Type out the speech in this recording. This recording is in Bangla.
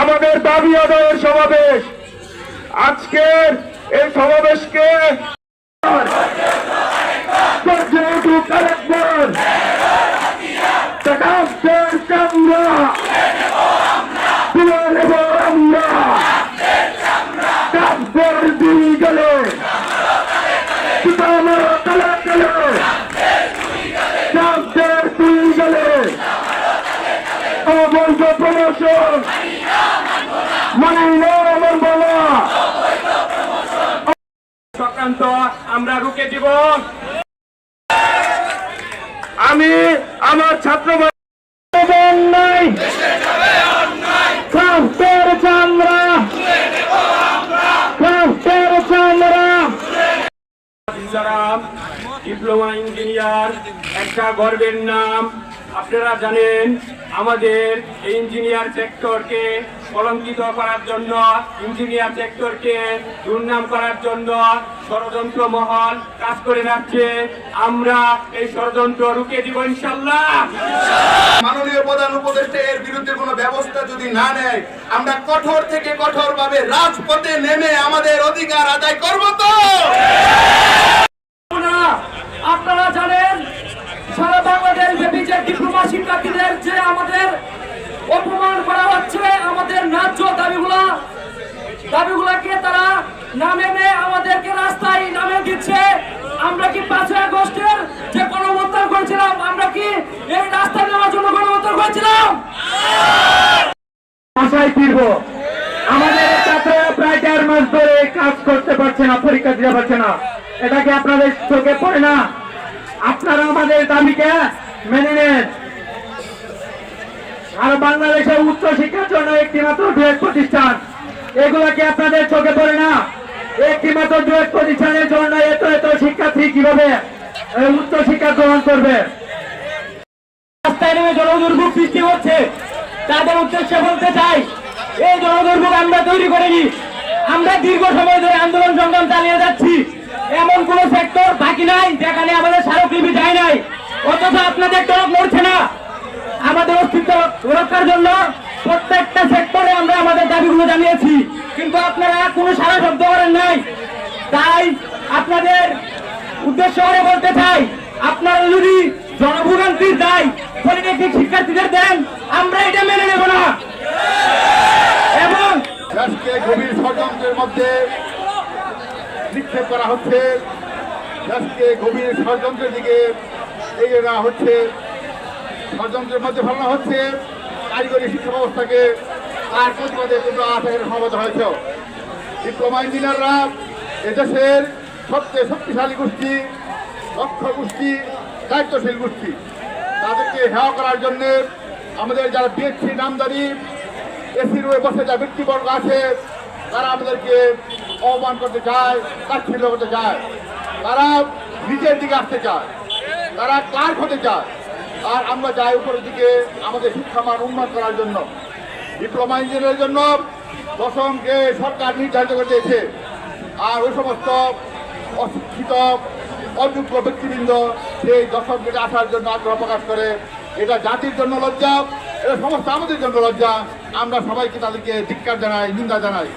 আমাদের দাবি আদায়ের সমাবেশ। আজকের এই সমাবেশকে পর্যটক আরেকবার টাকার চামড়া তুলে নেব আমরা ডাক্তার দুই গেলে পিতামহ কালে গেলে ডাক্তার দুই গেলে অবৈধ প্রমোশন মানি আমার বলা সক্রান্ত আমরা রুকে দিব। আমি আমার ছাত্র নাই ক্রাফটের চামড়া ক্রাফটের চামড়া ডিপ্লোমা ইঞ্জিনিয়ার একটা গর্বের নাম। আপনারা জানেন আমাদের ইঞ্জিনিয়ার সেক্টরকে কলঙ্কিত করার জন্য ইঞ্জিনিয়ার সেক্টরকে দুর্নাম করার জন্য ষড়যন্ত্র মহল কাজ করে যাচ্ছে। আমরা এই ষড়যন্ত্র রুকে দিব ইনশাল্লাহ। মাননীয় প্রধান উপদেষ্টা এর বিরুদ্ধে কোনো ব্যবস্থা যদি না নেয় আমরা কঠোর থেকে কঠোর ভাবে রাজপথে নেমে আমাদের অধিকার আদায় করব তো? আপনারা ব্যাপী যে ডিপ্লোমা যে আমাদের অপমান করা হচ্ছে, আমাদের ন্যায্য দাবিগুলা, দাবিগুলাকে তারা না মেনে আমাদেরকে রাস্তায় নামে দিচ্ছে। আমরা কি পাঁচই আগস্টের যে গণহত্যা করেছিলাম, আমরা কি এই রাস্তায় নেওয়ার জন্য গণহত্যা করেছিলাম? আমাদের ছাত্ররা প্রায় দেড় মাস ধরে কাজ করতে পারছে না, পরীক্ষা দিতে পারছে না। এটা কি আপনাদের চোখে পড়ে না? আপনারা আমাদের দাবিকে মেনে নেন। আর বাংলাদেশের উচ্চ শিক্ষার জন্য একটি মাত্র প্রতিষ্ঠান। এগুলা কি আপনাদের চোখে পড়ে না। একটি মাত্র প্রতিষ্ঠানের জন্য এত এত শিক্ষার্থী কীভাবে উচ্চ শিক্ষা গ্রহণ করবে? এই আমরা তৈরি আমরা দীর্ঘ সময় ধরে আন্দোলন সংগ্রাম চালিয়ে যাচ্ছি। এমন কোন সেক্টর বাকি নাই যেখানে আমাদের স্মারকলিপি যায় নাই অথচ আপনাদের টনক নড়ছে না আমাদের অস্তিত্ব রক্ষার জন্য প্রত্যেকটা সেক্টরে আমরা আমাদের দাবিগুলো জানিয়েছি কিন্তু আপনারা কোনো সারা শব্দ করেন নাই তাই আপনাদের উদ্দেশ্য করে বলতে চাই, আপনারা যদি জনভোগান্তির দায় পলিটেকনিক শিক্ষার্থীদের দেন, আমরা এটা মেনে নেব না। এবং দেশকে গভীর ষড়যন্ত্রের মধ্যে নিক্ষেপ করা হচ্ছে। দেশকে গভীর ষড়যন্ত্রের দিকে এগিয়ে নেওয়া হচ্ছে। ষড়যন্ত্রের মধ্যে ফেলানো হচ্ছে। কারিগরি শিক্ষা ব্যবস্থাকে তার প্রতিবাদে তোমরা আশাকে সমবেত হয়েছ। ডিপ্লোমা ইঞ্জিনিয়াররা এদেশের সবচেয়ে শক্তিশালী গোষ্ঠী, দক্ষ গোষ্ঠী, দায়িত্বশীল গোষ্ঠী। তাদেরকে হেয় করার জন্যে আমাদের যারা বিএসসি নামদারি, এসি রুমে বসে যা ব্যক্তিবর্গ আছে, তারা আমাদেরকে অপমান করতে চায় তাচ্ছিল্য করতে চায়। তারা নিচের দিকে আসতে চায়। তারা ক্লার্ক হতে চায়। আর আমরা যাই উপরের দিকে আমাদের শিক্ষামান উন্নত করার জন্য। ডিপ্লোমা ইঞ্জিনিয়ারের জন্য দশমকে সরকার নির্ধারিত করে দিয়েছে আর ওই সমস্ত অশিক্ষিত, অযোগ্য ব্যক্তিবৃন্দ সেই গেটে আসার জন্য আগ্রহ প্রকাশ করে, এটা জাতির জন্য লজ্জা, এটা সমস্ত আমাদের জন্য লজ্জা। আমরা সবাইকে তাদেরকে ধিক্কার জানাই, নিন্দা জানাই।